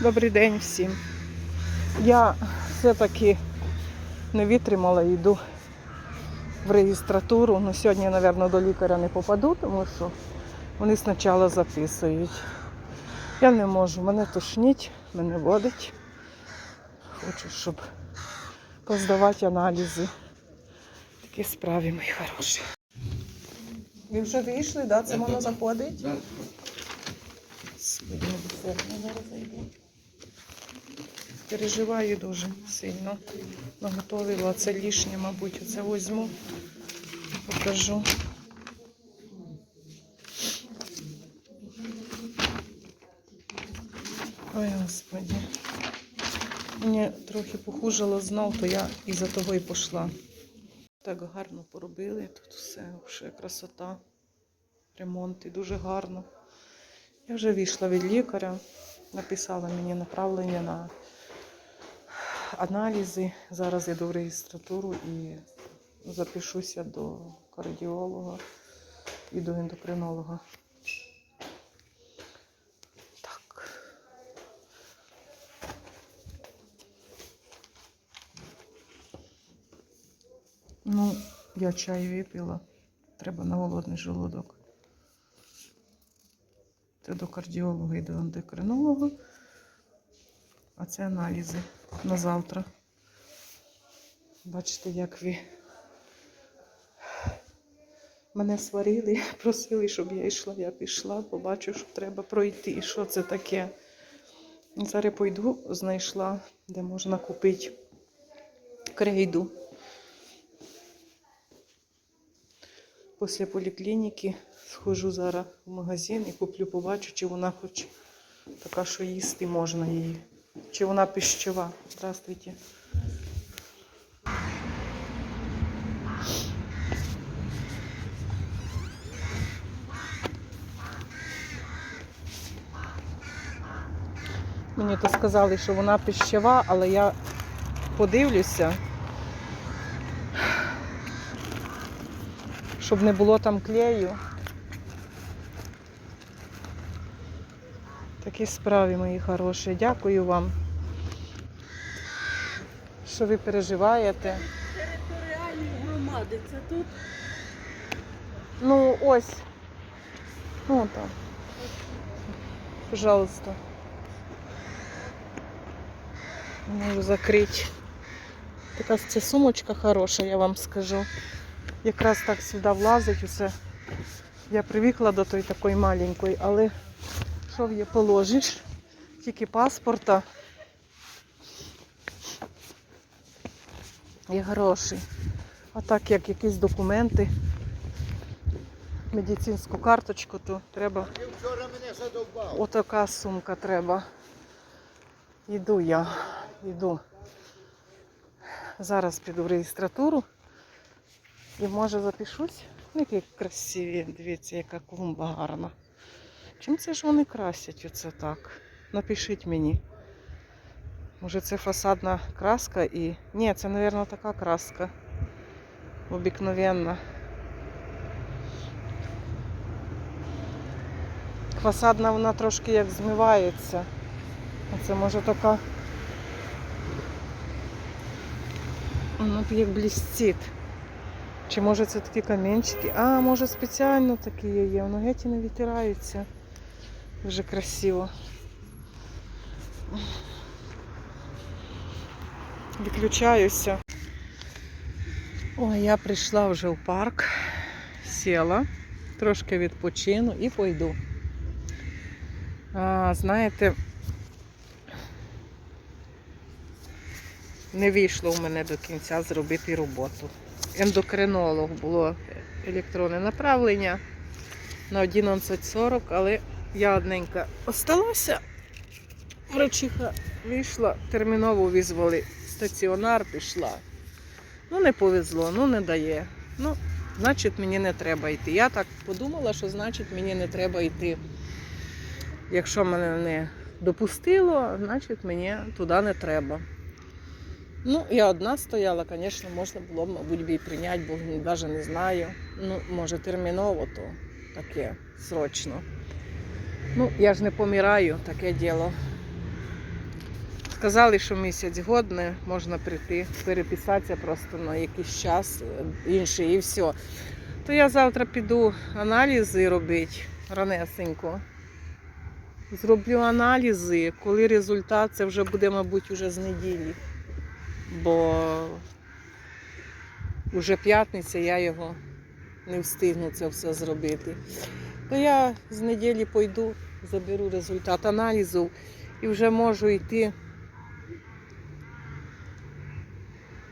Добрий день всім. Я все-таки не витримала йду в реєстратуру. Ну, сьогодні, мабуть, до лікаря не попаду, тому що вони спочатку записують. Я не можу, мене тошнить, мене водить. Хочу, щоб поздавати аналізи. Такі справи, мої хороші. Ви вже вийшли, да? Це воно заходить? Милосердно, зараз зайду. Переживаю дуже сильно. Наготовила це лишнє, мабуть, оце візьму, покажу. Ой, Господи. Мені трохи похужило знов, то я із-за того і пішла. Так гарно поробили тут все, вже красота, ремонт і дуже гарно. Я вже вийшла від лікаря, написала мені направлення на аналізи. Зараз йду в реєстратуру і запишуся до кардіолога і до ендокринолога. Так. Ну, я чай випила. Треба на голодний желудок. Це до кардіолога і до ендокринолога. А це аналізи на завтра. Бачите, як ви мене сварили, просили, щоб я йшла. Я пішла, побачу, що треба пройти. І що це таке? Зараз пойду, знайшла, де можна купити крейду. Після поліклініки схожу зараз в магазин і куплю, побачу, чи вона хоч така, що їсти можна її. Чи вона пищова. Здравствуйте. Мені то сказали, що вона пищева, але я подивлюся, щоб не було там клею. Такі справи, мої хороші. Дякую вам, що ви переживаєте. Територіальні громади, це тут Ну, ось. Ну, там. Пожалуйста. Можу закрити. Така ця сумочка хороша, я вам скажу. Якраз так сюди влазить усе. Я привикла до тої такої маленької, але її положиш? Тільки паспорта. І гроші. А так як якісь документи, медицинську карточку, то треба. Отака сумка треба. Йду я, йду. Зараз піду в реєстратуру і може запишусь. Ну, Які красиві, дивіться, яка клумба гарна. Чим це ж вони красять оце так? Напишіть мені. Може це фасадна краска і. Ні, це, мабуть, така краска. Обикновенна. Фасадна вона трошки як змивається. Це може така. Воно як блістить. Чи може це такі камінчики? А, може спеціально такі є. Воно геть і не відтираються. Дуже красиво. Відключаюся. Ой, я прийшла вже в парк, сіла, трошки відпочину і пойду. А, знаєте, не вийшло в мене до кінця зробити роботу. Ендокринолог було електронне направлення на 11.40, але я одненька осталася. Врачиха вийшла, терміново визвали стаціонар, пішла. Ну, не повезло, ну не дає. Ну, значить, мені не треба йти. Я так подумала, що значить мені не треба йти. Якщо мене не допустило, значить мені туди не треба. Ну, я одна стояла, звісно, можна було мабуть, би прийняти, бо навіть не знаю. Ну, може, терміново, то таке срочно. Ну, я ж не помираю, таке діло. Сказали, що місяць годне, можна прийти, переписатися просто на якийсь час е, інший і все. То я завтра піду аналізи робити ранесенько. Зроблю аналізи, коли результат, це вже буде, мабуть, уже з неділі. Бо вже п'ятниця, я його не встигну це все зробити. То я з неділі пойду, заберу результат аналізу і вже можу йти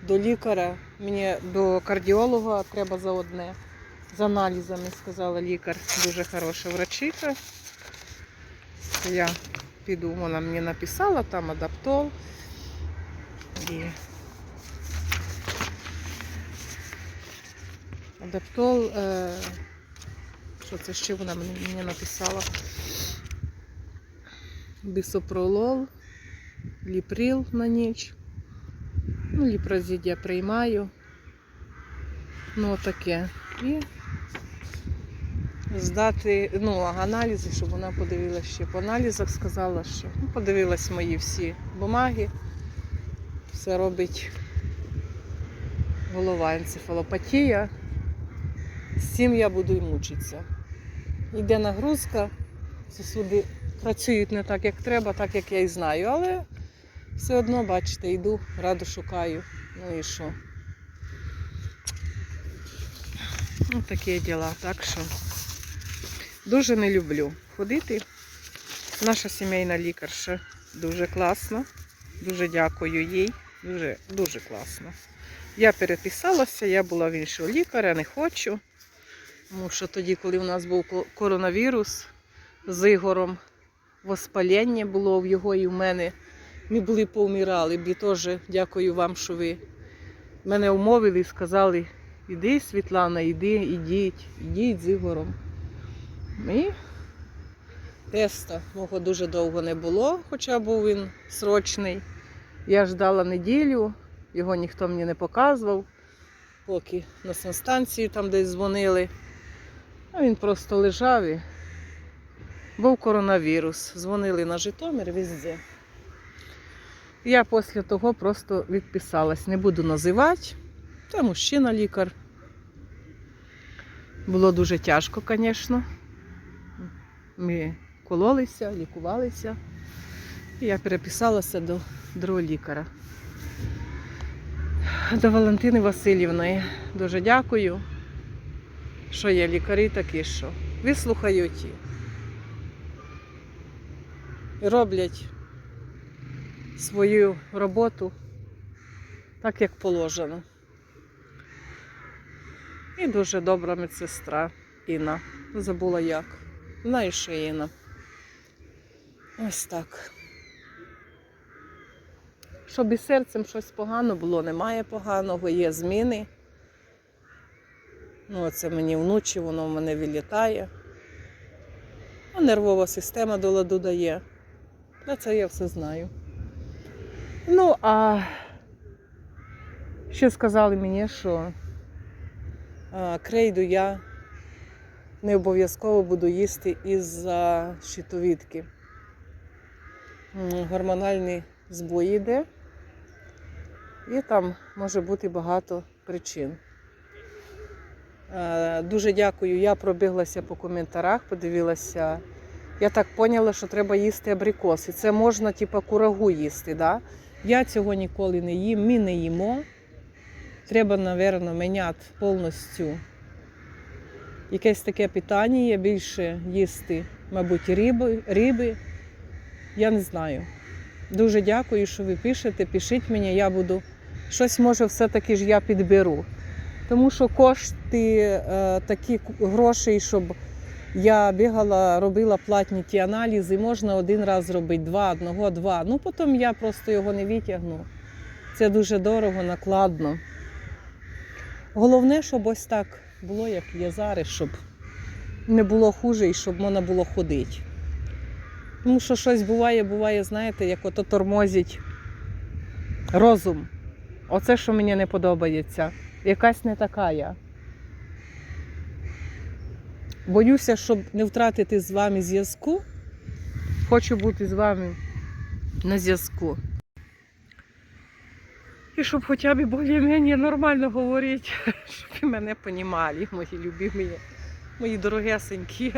до лікаря. Мені до кардіолога треба за одне. З аналізами, сказала лікар. Дуже хороша врачиха. Я піду, вона мені написала, там адаптол. І адаптол, е... що це ще вона мені, написала? Бісопролол, ліприл на ніч. Ну, ліпрозід я приймаю. Ну, таке. І здати ну, аналізи, щоб вона подивилася ще. По аналізах сказала, що ну, подивилась мої всі бумаги. Все робить голова енцефалопатія. З цим я буду і мучитися. Йде нагрузка, сосуди працюють не так, як треба, так як я і знаю, але все одно, бачите, йду, раду шукаю. Ну і що? Ну, такі діла, так що дуже не люблю ходити. Наша сімейна лікарша дуже класна. Дуже дякую їй. Дуже, дуже класно. Я переписалася, я була в іншого лікаря, не хочу. Тому що тоді, коли в нас був коронавірус з Ігором, воспалення було в його і в мене. Ми були повмирали. Бі теж дякую вам, що ви мене умовили і сказали, іди, Світлана, іди, ідіть, ідіть з Ігором. І теста мого дуже довго не було, хоча був він срочний. Я ждала неділю, його ніхто мені не показував, поки на санстанції там десь дзвонили. А він просто лежав і був коронавірус. Дзвонили на Житомир везде. Я після того просто відписалась. Не буду називати. Це мужчина лікар. Було дуже тяжко, звісно. Ми кололися, лікувалися. І я переписалася до другого лікаря. До Валентини Васильівни. Дуже дякую, що є лікарі такі, що вислухають і роблять свою роботу так, як положено. І дуже добра медсестра Інна. Забула як. Знаю, що Інна. Ось так. Щоб із серцем щось погано було, немає поганого, є зміни. Ну, це мені вночі, воно в мене вилітає. А нервова система до ладу дає. Та це я все знаю. Ну, а ще сказали мені, що а, крейду я не обов'язково буду їсти із-за щитовідки. Гормональний збой йде, і там може бути багато причин. Е, Дуже дякую. Я пробіглася по коментарях, подивилася. Я так поняла, що треба їсти абрикоси. Це можна, типу, курагу їсти. Да? Я цього ніколи не їм, ми не їмо. Треба, напевно, міняти повністю якесь таке питання, більше їсти, мабуть, риби, риби. Я не знаю. Дуже дякую, що ви пишете. Пишіть мені, я буду. Щось може все-таки ж я підберу. Тому що кошти е, такі грошей, щоб я бігала, робила платні ті аналізи, можна один раз зробити, два, одного, два. Ну потім я просто його не витягну. Це дуже дорого, накладно. Головне, щоб ось так було, як є зараз, щоб не було хуже і щоб можна було ходити. Тому що щось буває, буває, знаєте, як ото тормозить розум. Оце, що мені не подобається. Якась не така я. Боюся, щоб не втратити з вами зв'язку. Хочу бути з вами на зв'язку. І щоб хоча б більш-менш нормально говорити, щоб ви мене понімали, мої любимі, мої дорогесенькі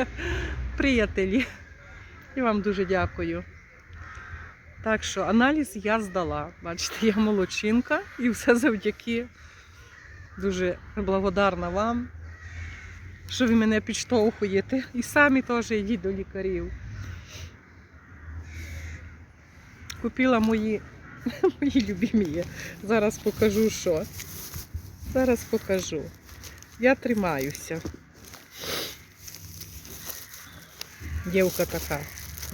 приятелі. І вам дуже дякую. Так що аналіз я здала. Бачите, я молодчинка і все завдяки. Дуже благодарна вам, що ви мене підштовхуєте. І самі теж йдіть до лікарів. Купила мої, мої любимі. Зараз покажу що. Зараз покажу. Я тримаюся. Дівка така.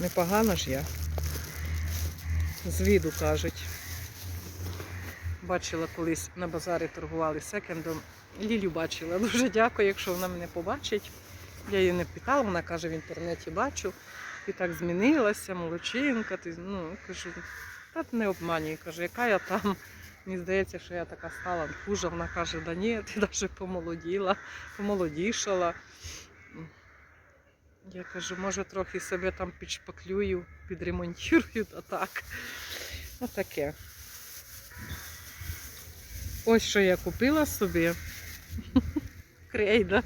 Непогана ж я. З виду кажуть. Бачила колись на базарі торгували секендом. Лілю бачила. Дуже дякую, якщо вона мене побачить. Я її не питала, вона каже, в інтернеті бачу. Ти так змінилася, молодчинка. Ти, ну, кажу, та не обманюй. Кажу, яка я там. Мені здається, що я така стала хуже. Вона каже, да ні, ти навіть помолоділа, помолодішала. Я кажу, може трохи себе там підшпаклюю, підремонтую, а так. Отаке. Ось що я купила собі. Крейда.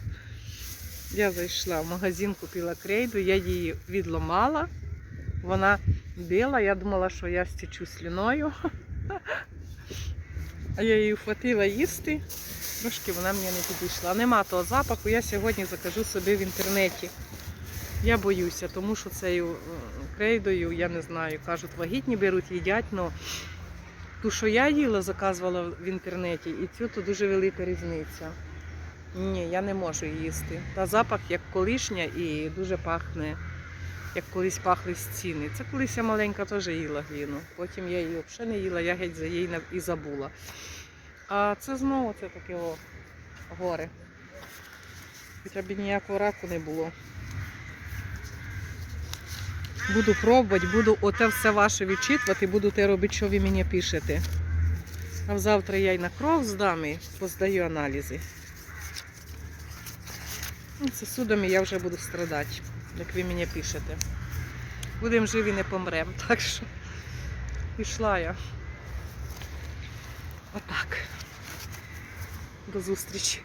Я зайшла в магазин, купила крейду, я її відломала. Вона біла, я думала, що я стічу слюною. А я її вхватила їсти. Трошки вона мені не підійшла. Нема того запаху, я сьогодні закажу собі в інтернеті. Я боюся, тому що цією крейдою, я не знаю, кажуть, вагітні беруть, їдять, але ту, що я їла, заказувала в інтернеті, і цю то дуже велика різниця. Ні, я не можу їсти. Та запах як колишня і дуже пахне, як колись пахли стіни. Це колись я маленька теж їла гліну. Потім я її взагалі не їла, я геть за її і забула. А це знову це таке о, горе. Хоча б ніякого раку не було. Буду пробувати, буду оте все ваше відчитувати, буду те робити, що ви мені пишете. А завтра я й на кров здам і поздаю аналізи. Ну, Це судом я вже буду страдати, як ви мені пишете. Будемо живі, не помремо. Так що пішла я. Отак. До зустрічі.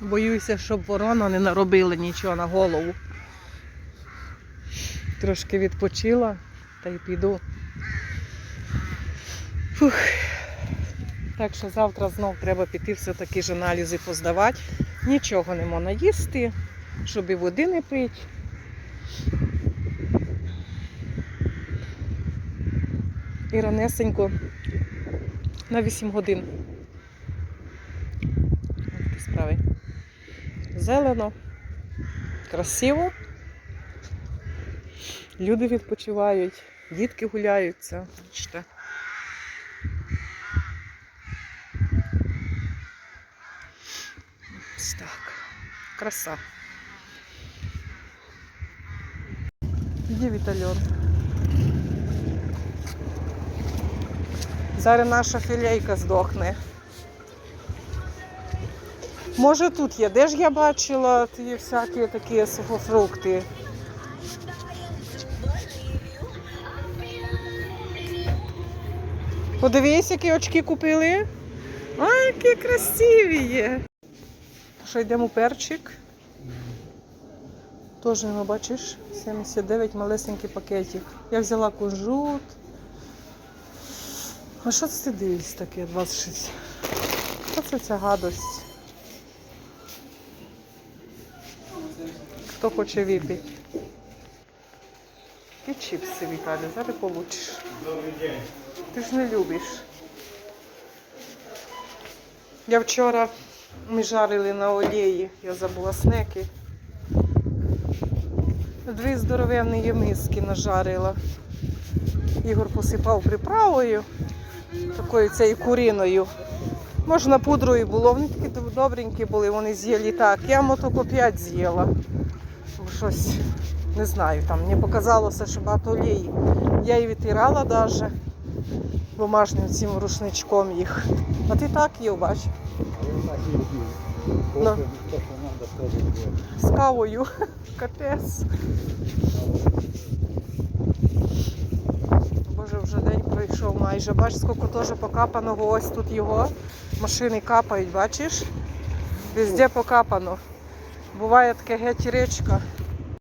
Боюся, щоб ворона не наробила нічого на голову. Трошки відпочила та й піду. Фух. Так що завтра знов треба піти все-таки ж аналізи поздавати. Нічого не можна їсти, щоб і води не пити. І ранесенько на 8 годин. Ось Такі справи. Зелено, красиво. Люди відпочивають, дітки гуляються. Бачите. Ось так. Краса. Іди, Вітальон. Зараз наша філейка здохне. Може тут є. Де ж я бачила ті всякі такі сухофрукти? Подивись, які очки купили. Ай, які красиві є. Що йдемо перчик. Теж, ну, бачиш, 79 малесенький пакетик. Я взяла кунжут. А що це ти дивишся таке 26? Що це ця гадость? Хто хоче випити? І чіпси, Віталій, зараз получиш. Ти ж не любиш. Я вчора ми жарили на олії, я забула снеки. Дві здоровенні миски нажарила. Ігор посипав приправою, такою цією куриною. Можна пудрою було, вони такі добренькі були, вони з'їли так. Я мотоко 5 з'їла. Щось не знаю, там мені показалося, що багато олії. Я її відтирала навіть бумажним цим рушничком їх. А ти так їв, бач, Ну. Буде. з кавою. Капець. Боже, вже день пройшов. майже. Бачиш, скільки теж покапаного. Ось тут його. Машини капають, бачиш? Везде покапано. Буває таке геть річка.